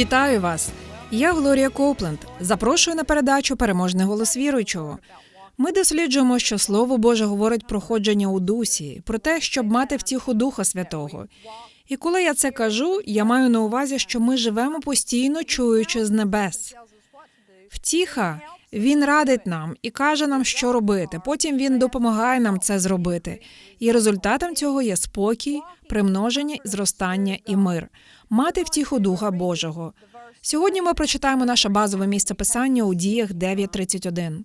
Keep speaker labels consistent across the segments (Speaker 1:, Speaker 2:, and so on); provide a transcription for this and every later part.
Speaker 1: Вітаю вас! Я Глорія Копленд. Запрошую на передачу Переможний голос віруючого. Ми досліджуємо, що Слово Боже говорить про ходження у дусі, про те, щоб мати втіху Духа Святого. І коли я це кажу, я маю на увазі, що ми живемо постійно чуючи з небес. Втіха він радить нам і каже нам, що робити. Потім він допомагає нам це зробити. І результатом цього є спокій, примноження, зростання і мир, мати втіху Духа Божого. Сьогодні ми прочитаємо наше базове місце писання у діях 9.31.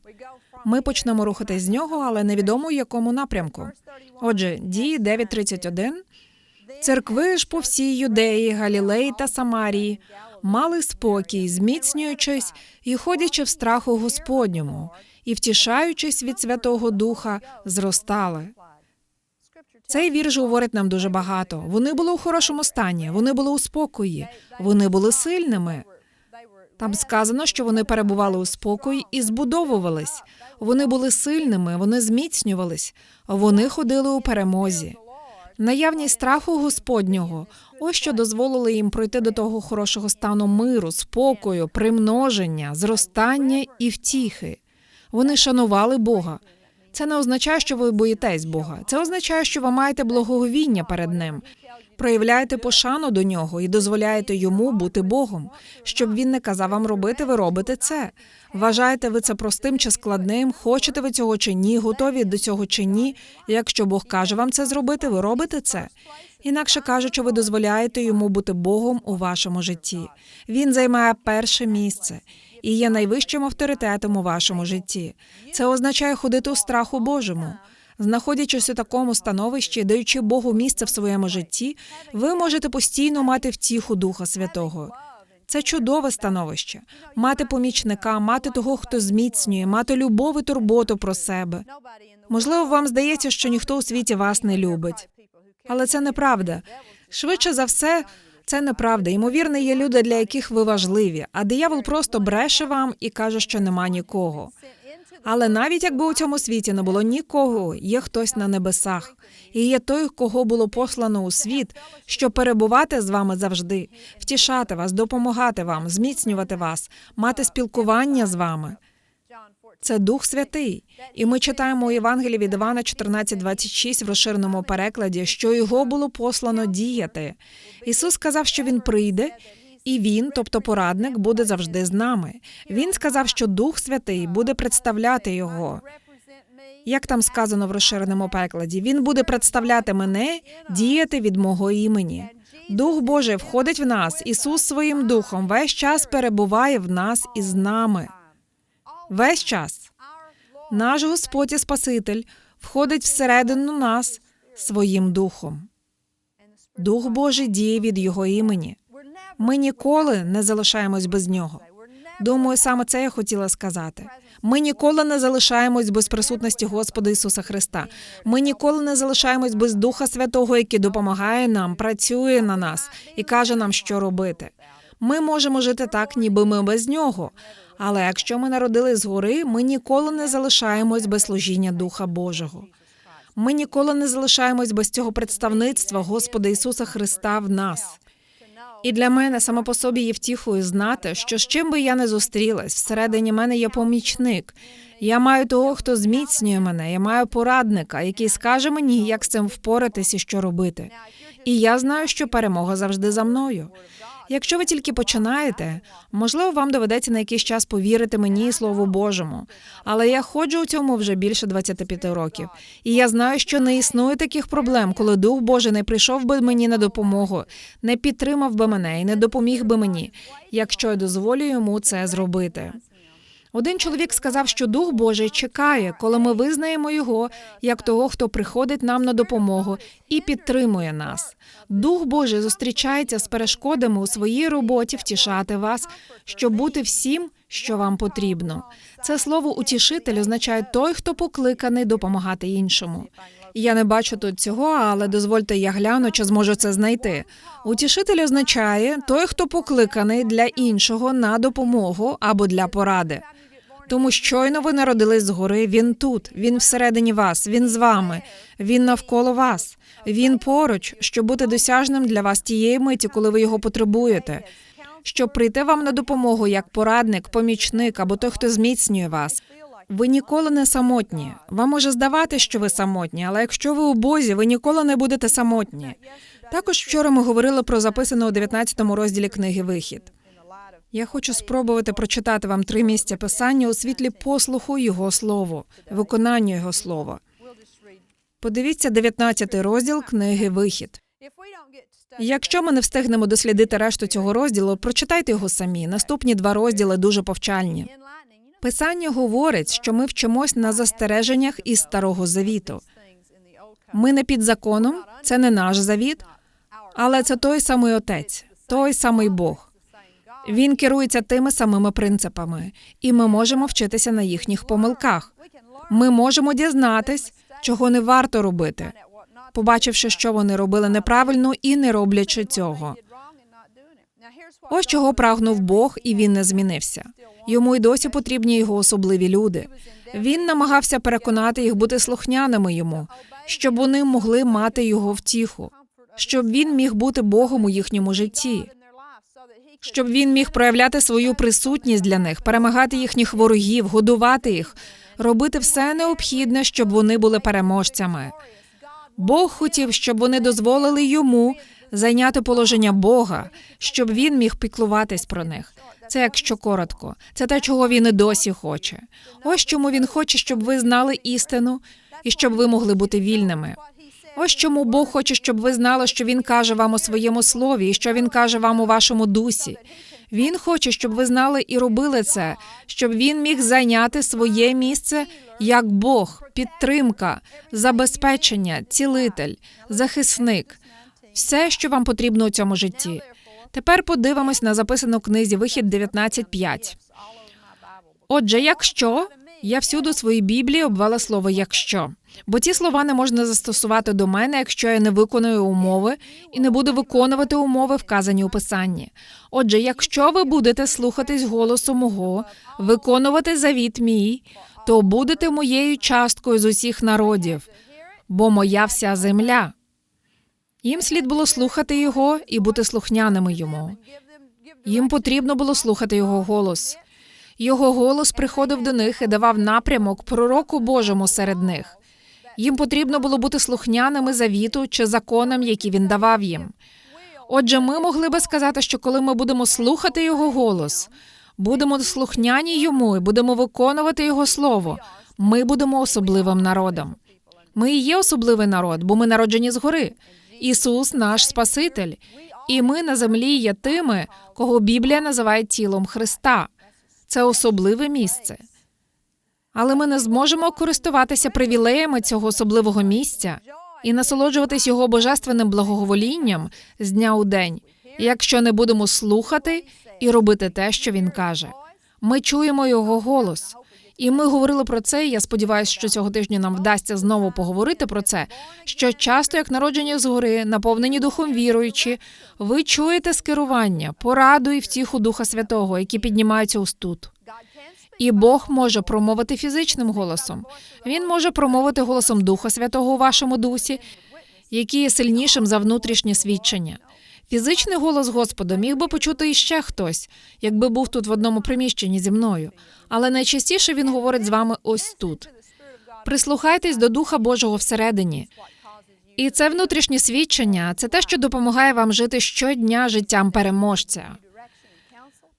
Speaker 1: Ми почнемо рухатись з нього, але невідомо у якому напрямку. Отже, дії 9.31. Церкви ж по всій Юдеї, Галілеї та Самарії мали спокій, зміцнюючись і ходячи в страху Господньому, і втішаючись від Святого Духа, зростали. Цей вірш говорить нам дуже багато. Вони були у хорошому стані, вони були у спокої, вони були сильними. Там сказано, що вони перебували у спокої і збудовувались. Вони були сильними, вони зміцнювались, вони ходили у перемозі. Наявність страху Господнього ось що дозволило їм пройти до того хорошого стану миру, спокою, примноження, зростання і втіхи. Вони шанували Бога. Це не означає, що ви боїтесь Бога. Це означає, що ви маєте благоговіння перед Ним, проявляєте пошану до нього і дозволяєте йому бути Богом. Щоб він не казав вам робити, ви робите це. Вважаєте ви це простим чи складним? Хочете ви цього чи ні? Готові до цього чи ні? Якщо Бог каже вам це зробити, ви робите це. Інакше кажучи, ви дозволяєте йому бути Богом у вашому житті. Він займає перше місце і є найвищим авторитетом у вашому житті. Це означає ходити у страху Божому. Знаходячись у такому становищі, даючи Богу місце в своєму житті, ви можете постійно мати втіху Духа Святого. Це чудове становище. Мати помічника, мати того, хто зміцнює, мати любов і турботу про себе. Можливо, вам здається, що ніхто у світі вас не любить, але це неправда. Швидше за все, це неправда. Ймовірно, є люди, для яких ви важливі, а диявол просто бреше вам і каже, що нема нікого. Але навіть якби у цьому світі не було нікого, є хтось на небесах, і є той, кого було послано у світ, щоб перебувати з вами завжди, втішати вас, допомагати вам, зміцнювати вас, мати спілкування з вами. Це Дух Святий. І ми читаємо у Євангелії від Івана 14.26 в розширеному перекладі, що його було послано діяти. Ісус сказав, що він прийде, і він, тобто порадник, буде завжди з нами. Він сказав, що Дух Святий буде представляти його. Як там сказано в розширеному перекладі, він буде представляти мене, діяти від мого імені. Дух Божий входить в нас. Ісус своїм духом весь час перебуває в нас і з нами. Весь час наш Господь і Спаситель входить всередину нас своїм духом. Дух Божий діє від Його імені. Ми ніколи не залишаємось без нього. Думаю, саме це я хотіла сказати. Ми ніколи не залишаємось без присутності Господа Ісуса Христа. Ми ніколи не залишаємось без Духа Святого, який допомагає нам, працює на нас і каже нам, що робити. Ми можемо жити так, ніби ми без нього. Але якщо ми народились згори, ми ніколи не залишаємось без служіння Духа Божого. Ми ніколи не залишаємось без цього представництва Господа Ісуса Христа в нас. І для мене саме по собі є втіхою знати, що з чим би я не зустрілась, всередині мене є помічник. Я маю того, хто зміцнює мене. Я маю порадника, який скаже мені, як з цим впоратись і що робити. І я знаю, що перемога завжди за мною. Якщо ви тільки починаєте, можливо, вам доведеться на якийсь час повірити мені і Слову Божому. Але я ходжу у цьому вже більше 25 років, і я знаю, що не існує таких проблем, коли Дух Божий не прийшов би мені на допомогу, не підтримав би мене і не допоміг би мені, якщо я дозволю йому це зробити. Один чоловік сказав, що Дух Божий чекає, коли ми визнаємо його як того, хто приходить нам на допомогу і підтримує нас. Дух Божий зустрічається з перешкодами у своїй роботі втішати вас, щоб бути всім, що вам потрібно. Це слово утішитель означає той, хто покликаний допомагати іншому. Я не бачу тут цього, але дозвольте я гляну, чи зможу це знайти. Утішитель означає той, хто покликаний для іншого на допомогу або для поради. Тому щойно ви народились згори, він тут, він всередині вас, він з вами, він навколо вас, він поруч, щоб бути досяжним для вас тієї миті, коли ви його потребуєте, щоб прийти вам на допомогу як порадник, помічник або той, хто зміцнює вас. Ви ніколи не самотні. Вам може здавати, що ви самотні, але якщо ви у Бозі, ви ніколи не будете самотні. Також вчора ми говорили про записане у 19 розділі книги Вихід. Я хочу спробувати прочитати вам три місця писання у світлі послуху Його слову, виконанню Його слова. Подивіться 19 розділ книги Вихід. Якщо ми не встигнемо дослідити решту цього розділу, прочитайте його самі. Наступні два розділи дуже повчальні. Писання говорить, що ми вчимось на застереженнях із старого завіту. Ми не під законом, це не наш завіт, але це той самий отець, той самий Бог. Він керується тими самими принципами, і ми можемо вчитися на їхніх помилках. Ми можемо дізнатись, чого не варто робити, побачивши, що вони робили неправильно і не роблячи цього. Ось чого прагнув Бог, і він не змінився. Йому й досі потрібні його особливі люди. Він намагався переконати їх бути слухняними йому, щоб вони могли мати його втіху, щоб він міг бути Богом у їхньому житті, щоб він міг проявляти свою присутність для них, перемагати їхніх ворогів, годувати їх, робити все необхідне, щоб вони були переможцями. Бог хотів, щоб вони дозволили йому зайняти положення Бога, щоб він міг піклуватись про них. Це якщо коротко, це те, чого він і досі хоче. Ось чому він хоче, щоб ви знали істину і щоб ви могли бути вільними. Ось чому Бог хоче, щоб ви знали, що Він каже вам у своєму слові, і що Він каже вам у вашому дусі. Він хоче, щоб ви знали і робили це, щоб він міг зайняти своє місце як Бог, підтримка, забезпечення, цілитель, захисник, все, що вам потрібно у цьому житті. Тепер подивимось на записану книзі Вихід 19.5. Отже, якщо я всюди у своїй Біблії обвела слово якщо, бо ті слова не можна застосувати до мене, якщо я не виконую умови і не буду виконувати умови, вказані у писанні. Отже, якщо ви будете слухатись голосу мого, виконувати завіт мій, то будете моєю часткою з усіх народів, бо моя вся земля. Їм слід було слухати його і бути слухняними йому. Їм потрібно було слухати його голос. Його голос приходив до них і давав напрямок пророку Божому серед них. Їм потрібно було бути слухняними завіту чи законам, які він давав їм. Отже, ми могли би сказати, що коли ми будемо слухати його голос, будемо слухняні йому і будемо виконувати його слово, ми будемо особливим народом. Ми і є особливий народ, бо ми народжені згори. Ісус наш Спаситель, і ми на землі є тими, кого Біблія називає тілом Христа. Це особливе місце. Але ми не зможемо користуватися привілеями цього особливого місця і насолоджуватись його божественним благоволінням з дня у день, якщо не будемо слухати і робити те, що він каже. Ми чуємо його голос. І ми говорили про це. і Я сподіваюся, що цього тижня нам вдасться знову поговорити про це. Що часто, як народження згори, наповнені духом віруючі, ви чуєте скерування, пораду і втіху Духа Святого, які піднімаються ось тут. І Бог може промовити фізичним голосом. Він може промовити голосом Духа Святого у вашому дусі, який є сильнішим за внутрішнє свідчення. Фізичний голос Господа міг би почути іще хтось, якби був тут в одному приміщенні зі мною. Але найчастіше він говорить з вами ось тут. Прислухайтесь до Духа Божого всередині. І це внутрішнє свідчення це те, що допомагає вам жити щодня життям переможця.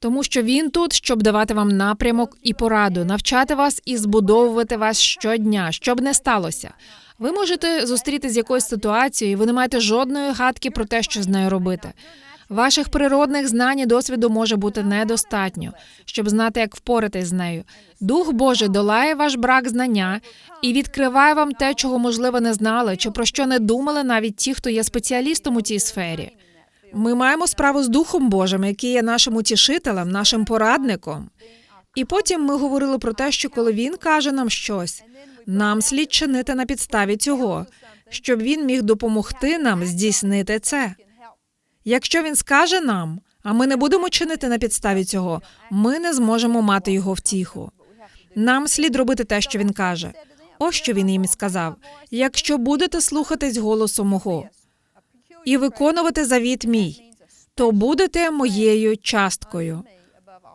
Speaker 1: Тому що він тут, щоб давати вам напрямок і пораду, навчати вас і збудовувати вас щодня, щоб не сталося. Ви можете зустріти з якоюсь ситуацією, і ви не маєте жодної гадки про те, що з нею робити. Ваших природних знань і досвіду може бути недостатньо, щоб знати, як впоратись з нею. Дух Божий долає ваш брак знання і відкриває вам те, чого можливо не знали, чи про що не думали навіть ті, хто є спеціалістом у цій сфері. Ми маємо справу з Духом Божим, який є нашим утішителем, нашим порадником. І потім ми говорили про те, що коли він каже нам щось, нам слід чинити на підставі цього, щоб він міг допомогти нам здійснити це. Якщо він скаже нам, а ми не будемо чинити на підставі цього, ми не зможемо мати його втіху. Нам слід робити те, що він каже. Ось що він їм сказав: якщо будете слухатись голосу мого і виконувати завіт мій, то будете моєю часткою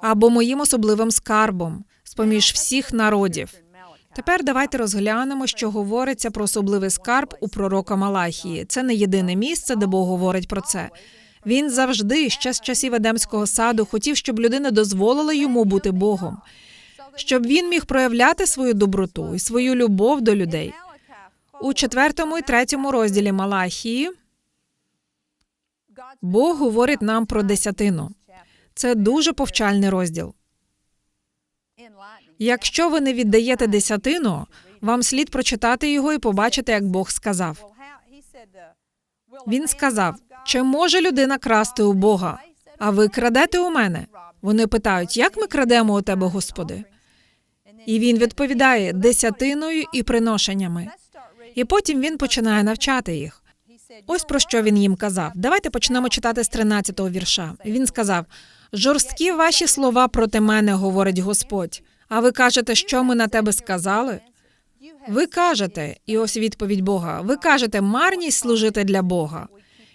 Speaker 1: або моїм особливим скарбом з поміж всіх народів. Тепер давайте розглянемо, що говориться про особливий скарб у пророка Малахії. Це не єдине місце, де Бог говорить про це. Він завжди, ще з часів Едемського саду, хотів, щоб людина дозволила йому бути Богом, щоб він міг проявляти свою доброту і свою любов до людей. У четвертому і третьому розділі Малахії Бог говорить нам про десятину. Це дуже повчальний розділ. Якщо ви не віддаєте десятину, вам слід прочитати його і побачити, як Бог сказав. Він сказав: чи може людина красти у Бога? А ви крадете у мене? Вони питають, як ми крадемо у тебе, Господи? І він відповідає десятиною і приношеннями. І потім він починає навчати їх. Ось про що він їм казав. Давайте почнемо читати з 13-го вірша. Він сказав: жорсткі ваші слова проти мене, говорить Господь. А ви кажете, що ми на тебе сказали? Ви кажете, і ось відповідь Бога. Ви кажете, марність служити для Бога.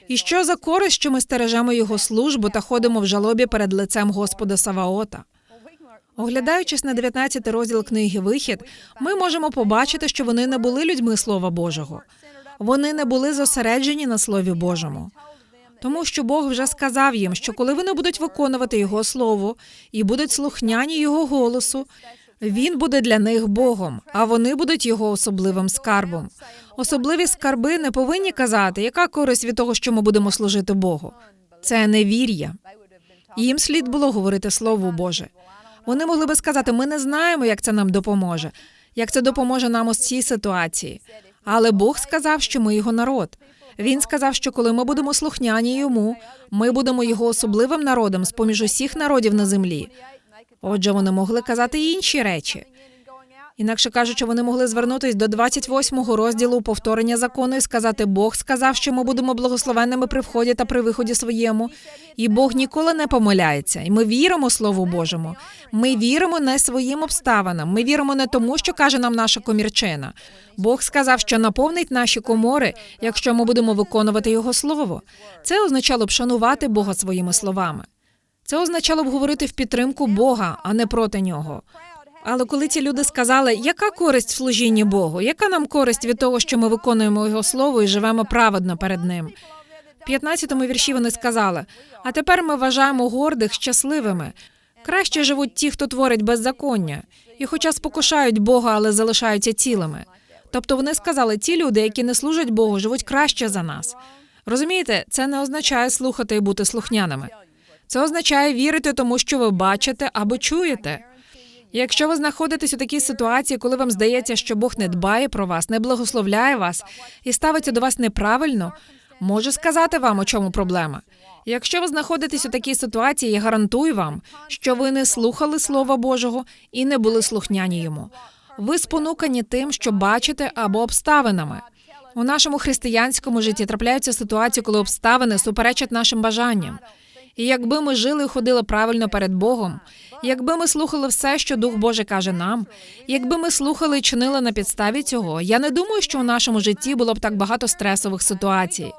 Speaker 1: І що за користь, що ми стережемо його службу та ходимо в жалобі перед лицем Господа Саваота? Оглядаючись на 19 розділ книги Вихід, ми можемо побачити, що вони не були людьми Слова Божого. Вони не були зосереджені на Слові Божому. Тому що Бог вже сказав їм, що коли вони будуть виконувати Його слово і будуть слухняні Його голосу, він буде для них Богом, а вони будуть його особливим скарбом. Особливі скарби не повинні казати, яка користь від того, що ми будемо служити Богу. Це невір'я. Їм слід було говорити Слово Боже. Вони могли би сказати: ми не знаємо, як це нам допоможе, як це допоможе нам у цій ситуації. Але Бог сказав, що ми його народ. Він сказав, що коли ми будемо слухняні йому, ми будемо його особливим народом з поміж усіх народів на землі. Отже, вони могли казати інші речі. Інакше кажучи, вони могли звернутися до 28-го розділу повторення закону і сказати: Бог сказав, що ми будемо благословенними при вході та при виході своєму. І Бог ніколи не помиляється. І ми віримо Слову Божому. Ми віримо не своїм обставинам. Ми віримо не тому, що каже нам наша комірчина. Бог сказав, що наповнить наші комори, якщо ми будемо виконувати Його слово. Це означало б шанувати Бога своїми словами. Це означало б говорити в підтримку Бога, а не проти нього. Але коли ці люди сказали, яка користь в служінні Богу, яка нам користь від того, що ми виконуємо його слово і живемо праведно перед ним? В 15-му вірші вони сказали: а тепер ми вважаємо гордих щасливими. Краще живуть ті, хто творить беззаконня, і хоча спокушають Бога, але залишаються цілими. Тобто вони сказали, ті люди, які не служать Богу, живуть краще за нас. Розумієте, це не означає слухати і бути слухняними. Це означає вірити тому, що ви бачите або чуєте. Якщо ви знаходитесь у такій ситуації, коли вам здається, що Бог не дбає про вас, не благословляє вас і ставиться до вас неправильно, Можу сказати вам, у чому проблема. Якщо ви знаходитесь у такій ситуації, я гарантую вам, що ви не слухали Слова Божого і не були слухняні йому. Ви спонукані тим, що бачите, або обставинами. У нашому християнському житті трапляються ситуації, коли обставини суперечать нашим бажанням. І якби ми жили і ходили правильно перед Богом, якби ми слухали все, що Дух Божий каже нам, якби ми слухали і чинили на підставі цього, я не думаю, що у нашому житті було б так багато стресових ситуацій.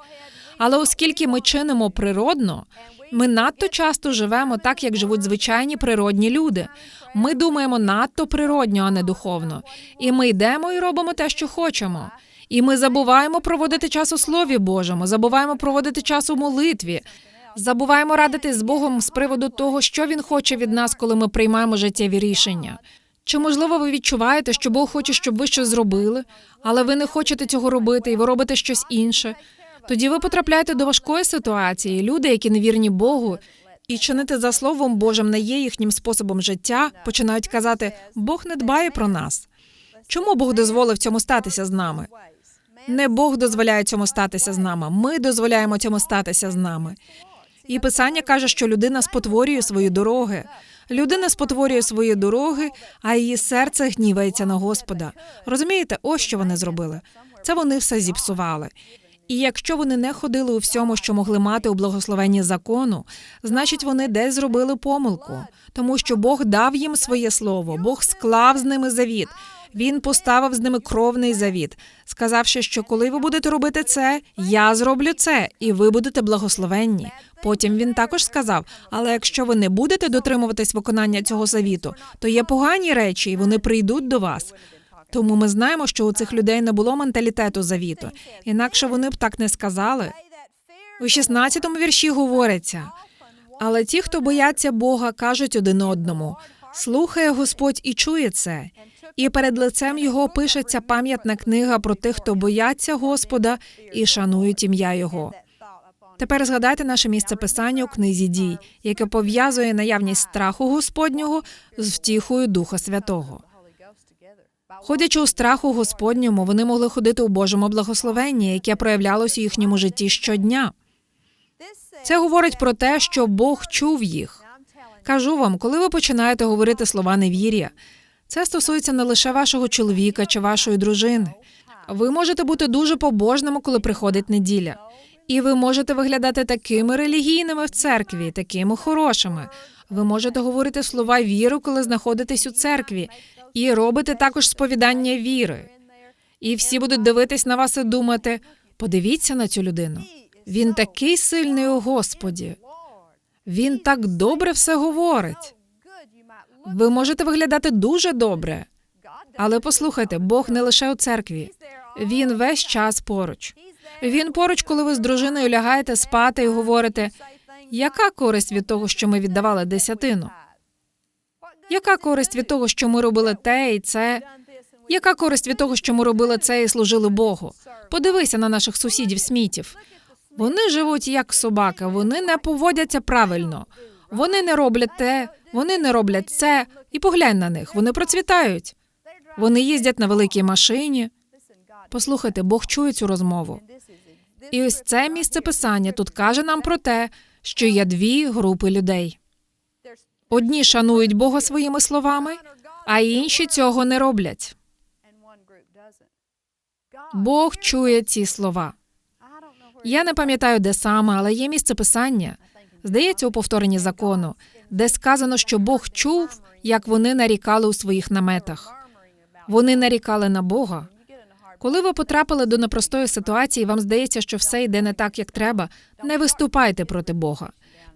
Speaker 1: Але оскільки ми чинимо природно, ми надто часто живемо так, як живуть звичайні природні люди. Ми думаємо надто природньо, а не духовно. І ми йдемо і робимо те, що хочемо. І ми забуваємо проводити час у Слові Божому, забуваємо проводити час у молитві, забуваємо радитись з Богом з приводу того, що він хоче від нас, коли ми приймаємо життєві рішення. Чи можливо ви відчуваєте, що Бог хоче, щоб ви щось зробили, але ви не хочете цього робити, і ви робите щось інше? Тоді ви потрапляєте до важкої ситуації. Люди, які невірні Богу, і чинити за словом Божим не є їхнім способом життя, починають казати: Бог не дбає про нас. Чому Бог дозволив цьому статися з нами? Не Бог дозволяє цьому статися з нами. Ми дозволяємо цьому статися з нами. І писання каже, що людина спотворює свої дороги. Людина спотворює свої дороги, а її серце гнівається на Господа. Розумієте, ось що вони зробили. Це вони все зіпсували. І якщо вони не ходили у всьому, що могли мати у благословенні закону, значить вони десь зробили помилку, тому що Бог дав їм своє слово, Бог склав з ними завіт. Він поставив з ними кровний завіт, сказавши, що коли ви будете робити це, я зроблю це, і ви будете благословенні. Потім він також сказав: але якщо ви не будете дотримуватись виконання цього завіту, то є погані речі, і вони прийдуть до вас. Тому ми знаємо, що у цих людей не було менталітету завіту, інакше вони б так не сказали. У 16-му вірші говориться: але ті, хто бояться Бога, кажуть один одному: слухає Господь і чує це. І перед лицем його пишеться пам'ятна книга про тих, хто бояться Господа і шанують ім'я Його. Тепер згадайте наше місце писання у книзі дій, яке пов'язує наявність страху Господнього з втіхою Духа Святого. Ходячи у страху Господньому, вони могли ходити у Божому благословенні, яке проявлялось у їхньому житті щодня. Це говорить про те, що Бог чув їх. Кажу вам, коли ви починаєте говорити слова невір'я, це стосується не лише вашого чоловіка чи вашої дружини. Ви можете бути дуже побожними, коли приходить неділя. І ви можете виглядати такими релігійними в церкві, такими хорошими. Ви можете говорити слова віри, коли знаходитесь у церкві, і робите також сповідання віри. І всі будуть дивитись на вас і думати: подивіться на цю людину. Він такий сильний у Господі. Він так добре все говорить. Ви можете виглядати дуже добре, але послухайте, Бог не лише у церкві, він весь час поруч. Він поруч, коли ви з дружиною лягаєте спати і говорите, яка користь від того, що ми віддавали десятину? Яка користь від того, що ми робили те і це? Яка користь від того, що ми робили це і служили Богу? Подивися на наших сусідів смітів. Вони живуть як собаки, вони не поводяться правильно. Вони не роблять те, вони не роблять це. І поглянь на них, вони процвітають. Вони їздять на великій машині. Послухайте, Бог чує цю розмову. І ось це місце писання тут каже нам про те, що є дві групи людей. Одні шанують Бога своїми словами, а інші цього не роблять. Бог чує ці слова. Я не пам'ятаю, де саме, але є місце писання. Здається, у повторенні закону, де сказано, що Бог чув, як вони нарікали у своїх наметах. Вони нарікали на Бога. Коли ви потрапили до непростої ситуації, вам здається, що все йде не так, як треба. Не виступайте проти Бога.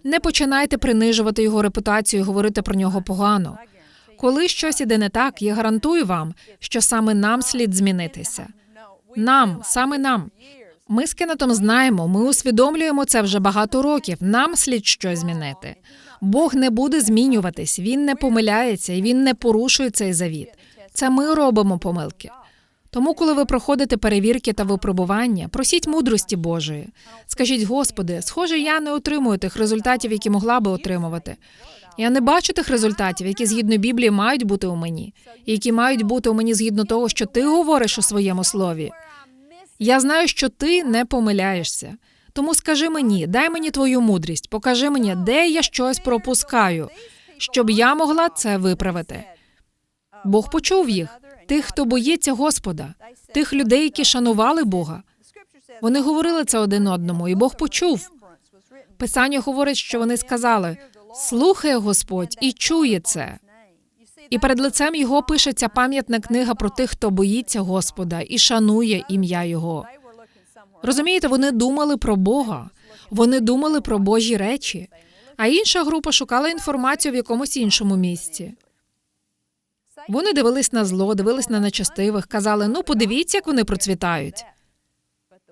Speaker 1: Не починайте принижувати його репутацію, і говорити про нього погано. Коли щось іде не так, я гарантую вам, що саме нам слід змінитися. Нам, саме нам. Ми з Кеннетом знаємо, ми усвідомлюємо це вже багато років. Нам слід щось змінити. Бог не буде змінюватись, він не помиляється і він не порушує цей завіт. Це ми робимо помилки. Тому, коли ви проходите перевірки та випробування, просіть мудрості Божої. Скажіть, Господи, схоже, я не отримую тих результатів, які могла би отримувати. Я не бачу тих результатів, які згідно Біблії мають бути у мені, і які мають бути у мені згідно того, що ти говориш у своєму слові. Я знаю, що ти не помиляєшся. Тому скажи мені, дай мені твою мудрість, покажи мені, де я щось пропускаю, щоб я могла це виправити. Бог почув їх, тих, хто боїться Господа, тих людей, які шанували Бога. Вони говорили це один одному, і Бог почув. Писання говорить, що вони сказали: слухає Господь і чує це. І перед лицем його пишеться пам'ятна книга про тих, хто боїться Господа і шанує ім'я Його. Розумієте, вони думали про Бога, вони думали про Божі речі, а інша група шукала інформацію в якомусь іншому місці. Вони дивились на зло, дивились на нечестивих, казали: ну подивіться, як вони процвітають.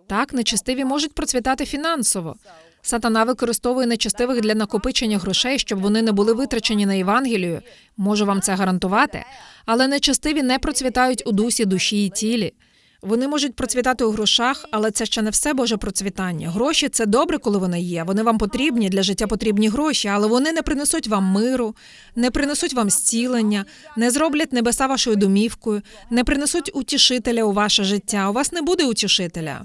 Speaker 1: Так, нечестиві можуть процвітати фінансово. Сатана використовує нечестивих для накопичення грошей, щоб вони не були витрачені на Євангелію. Можу вам це гарантувати. Але нечестиві не процвітають у дусі, душі і тілі. Вони можуть процвітати у грошах, але це ще не все Боже процвітання. Гроші це добре, коли вони є. Вони вам потрібні для життя потрібні гроші, але вони не принесуть вам миру, не принесуть вам зцілення, не зроблять небеса вашою домівкою, не принесуть утішителя у ваше життя. У вас не буде утішителя.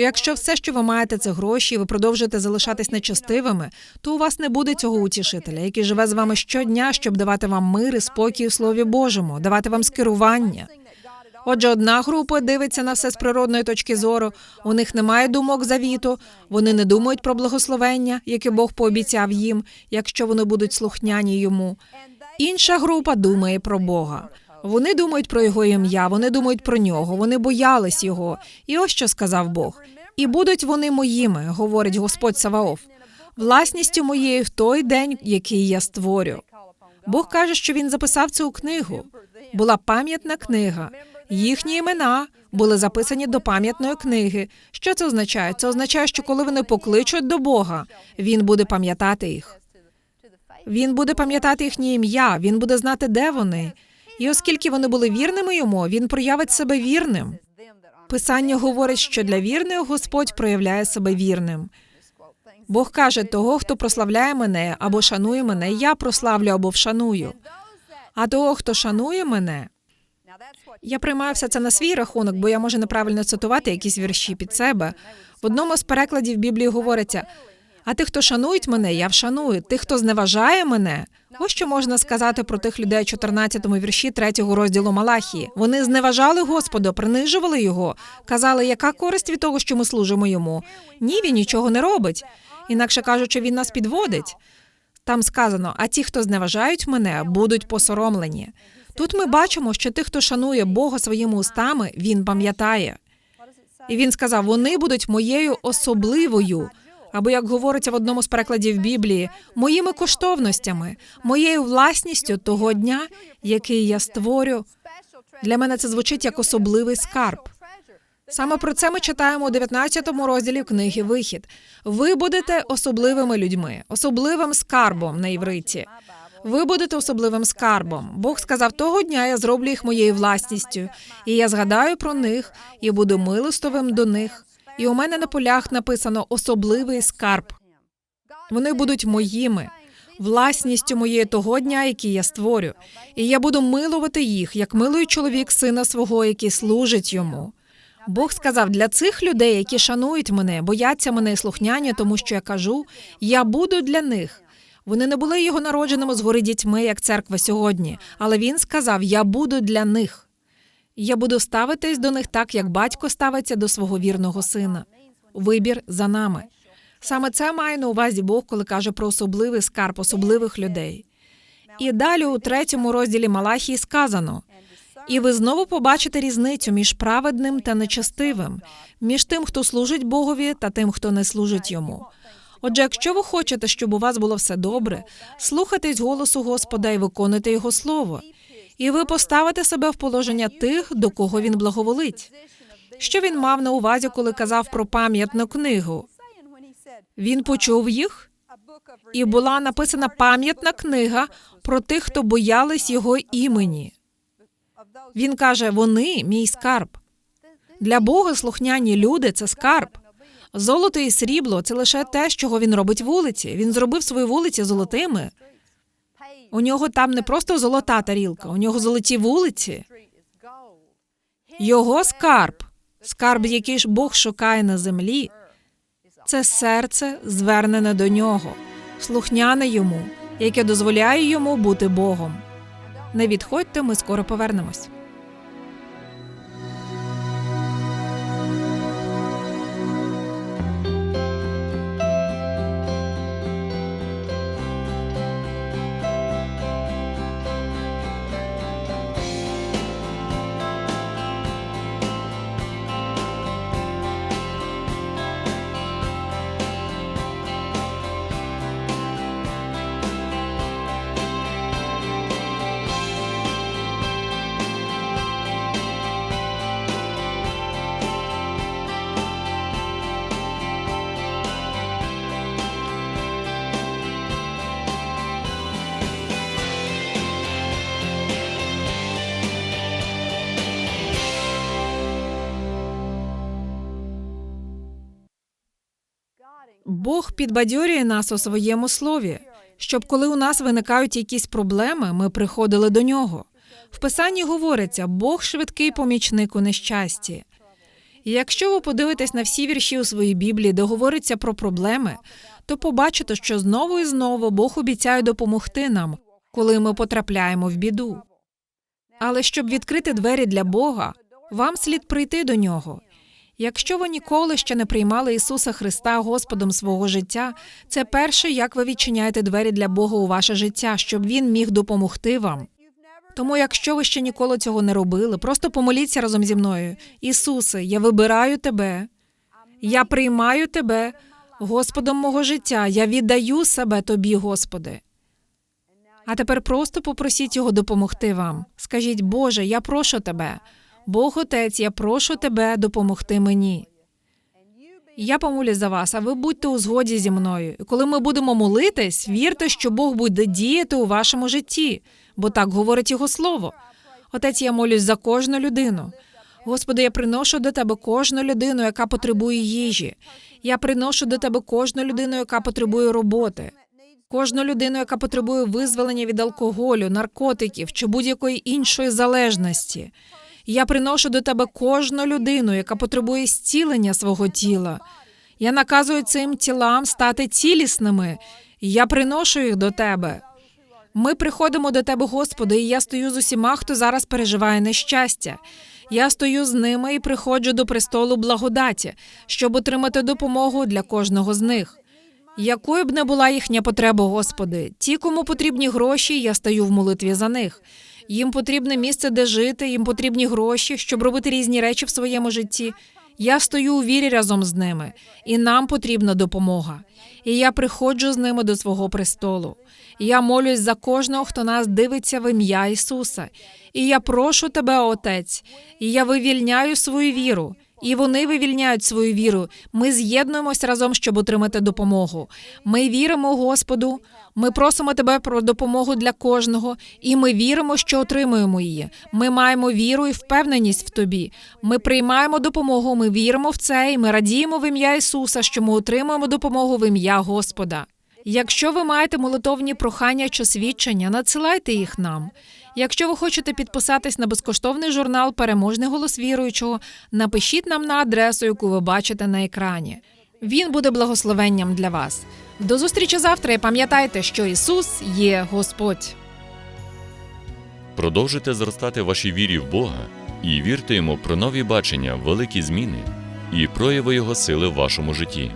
Speaker 1: Якщо все, що ви маєте, це гроші, і ви продовжуєте залишатись нечестивими, то у вас не буде цього утішителя, який живе з вами щодня, щоб давати вам мир і спокій у Слові Божому, давати вам скерування. Отже, одна група дивиться на все з природної точки зору. У них немає думок завіту, вони не думають про благословення, яке Бог пообіцяв їм, якщо вони будуть слухняні йому. Інша група думає про Бога. Вони думають про його ім'я, вони думають про нього, вони боялись його. І ось що сказав Бог: і будуть вони моїми, говорить Господь Саваоф, власністю моєю в той день, який я створю. Бог каже, що він записав у книгу. Була пам'ятна книга. Їхні імена були записані до пам'ятної книги. Що це означає? Це означає, що коли вони покличуть до Бога, він буде пам'ятати їх. Він буде пам'ятати їхнє ім'я, він буде знати, де вони. І оскільки вони були вірними йому, він проявить себе вірним. Писання говорить, що для вірних Господь проявляє себе вірним. Бог каже: того, хто прославляє мене або шанує мене, я прославлю або вшаную. А того, хто шанує мене, я приймаю все це на свій рахунок, бо я можу неправильно цитувати якісь вірші під себе. В одному з перекладів Біблії говориться: а тих, хто шанують мене, я вшаную. Тих, хто зневажає мене. Ось що можна сказати про тих людей, 14-му вірші 3-го розділу Малахії. Вони зневажали Господа, принижували його, казали, яка користь від того, що ми служимо йому. Ні, він нічого не робить. Інакше кажучи, він нас підводить. Там сказано: а ті, хто зневажають мене, будуть посоромлені. Тут ми бачимо, що тих, хто шанує Бога своїми устами, він пам'ятає. І він сказав: вони будуть моєю особливою, або як говориться в одному з перекладів Біблії, моїми коштовностями, моєю власністю того дня, який я створю. Для мене це звучить як особливий скарб. Саме про це ми читаємо у 19 розділі книги Вихід. Ви будете особливими людьми, особливим скарбом на івриті. Ви будете особливим скарбом. Бог сказав, того дня я зроблю їх моєю власністю, і я згадаю про них і буду милостивим до них. І у мене на полях написано особливий скарб. Вони будуть моїми, власністю моєї того дня, який я створю. І я буду милувати їх, як милує чоловік сина свого, який служить йому. Бог сказав для цих людей, які шанують мене, бояться мене і слухняні, тому що я кажу, я буду для них. Вони не були його народженими згори дітьми, як церква сьогодні, але він сказав: Я буду для них. Я буду ставитись до них так, як батько ставиться до свого вірного сина. Вибір за нами. Саме це має на увазі Бог, коли каже про особливий скарб особливих людей. І далі у третьому розділі Малахії сказано: і ви знову побачите різницю між праведним та нечестивим, між тим, хто служить Богові, та тим, хто не служить йому. Отже, якщо ви хочете, щоб у вас було все добре, слухайтесь голосу Господа і виконуйте його слово. І ви поставите себе в положення тих, до кого він благоволить. Що він мав на увазі, коли казав про пам'ятну книгу? Він почув їх, і була написана пам'ятна книга про тих, хто боялись його імені. Він каже: вони мій скарб. Для Бога слухняні люди це скарб. Золото і срібло це лише те, чого він робить вулиці. Він зробив свої вулиці золотими. У нього там не просто золота тарілка, у нього золоті вулиці. Його скарб, скарб, який ж Бог шукає на землі, це серце, звернене до нього, слухняне йому, яке дозволяє йому бути Богом. Не відходьте, ми скоро повернемось. Підбадьорює нас у своєму слові, щоб коли у нас виникають якісь проблеми, ми приходили до нього. В писанні говориться: Бог швидкий помічник у нещасті. І якщо ви подивитесь на всі вірші у своїй Біблії, де говориться про проблеми, то побачите, що знову і знову Бог обіцяє допомогти нам, коли ми потрапляємо в біду. Але щоб відкрити двері для Бога, вам слід прийти до нього. Якщо ви ніколи ще не приймали Ісуса Христа Господом свого життя, це перше, як ви відчиняєте двері для Бога у ваше життя, щоб Він міг допомогти вам. Тому, якщо ви ще ніколи цього не робили, просто помоліться разом зі мною. Ісусе, я вибираю тебе, я приймаю тебе, Господом мого життя, я віддаю себе тобі, Господи. А тепер просто попросіть його допомогти вам. Скажіть, Боже, я прошу тебе. Бог Отець, я прошу тебе допомогти мені. Я помолюсь за вас, а ви будьте у згоді зі мною. І коли ми будемо молитись, вірте, що Бог буде діяти у вашому житті, бо так говорить його слово. Отець, я молюсь за кожну людину. Господи, я приношу до тебе кожну людину, яка потребує їжі. Я приношу до тебе кожну людину, яка потребує роботи. Кожну людину, яка потребує визволення від алкоголю, наркотиків чи будь-якої іншої залежності. Я приношу до тебе кожну людину, яка потребує зцілення свого тіла. Я наказую цим тілам стати цілісними. Я приношу їх до тебе. Ми приходимо до тебе, Господи, і я стою з усіма, хто зараз переживає нещастя. Я стою з ними і приходжу до престолу благодаті, щоб отримати допомогу для кожного з них. Якою б не була їхня потреба, Господи, ті, кому потрібні гроші, я стаю в молитві за них. Їм потрібне місце, де жити, їм потрібні гроші, щоб робити різні речі в своєму житті. Я стою у вірі разом з ними, і нам потрібна допомога. І я приходжу з ними до свого престолу. Я молюсь за кожного, хто нас дивиться в ім'я Ісуса. І я прошу тебе, Отець, і я вивільняю свою віру. І вони вивільняють свою віру. Ми з'єднуємось разом, щоб отримати допомогу. Ми віримо Господу. Ми просимо тебе про допомогу для кожного, і ми віримо, що отримуємо її. Ми маємо віру і впевненість в тобі. Ми приймаємо допомогу. Ми віримо в це, і ми радіємо в ім'я Ісуса, що ми отримуємо допомогу в ім'я Господа. Якщо ви маєте молитовні прохання чи свідчення, надсилайте їх нам. Якщо ви хочете підписатись на безкоштовний журнал Переможний голос віруючого, напишіть нам на адресу, яку ви бачите на екрані. Він буде благословенням для вас. До зустрічі завтра і пам'ятайте, що Ісус є Господь.
Speaker 2: Продовжуйте зростати вашій вірі в Бога і вірте йому про нові бачення, великі зміни і прояви Його сили в вашому житті.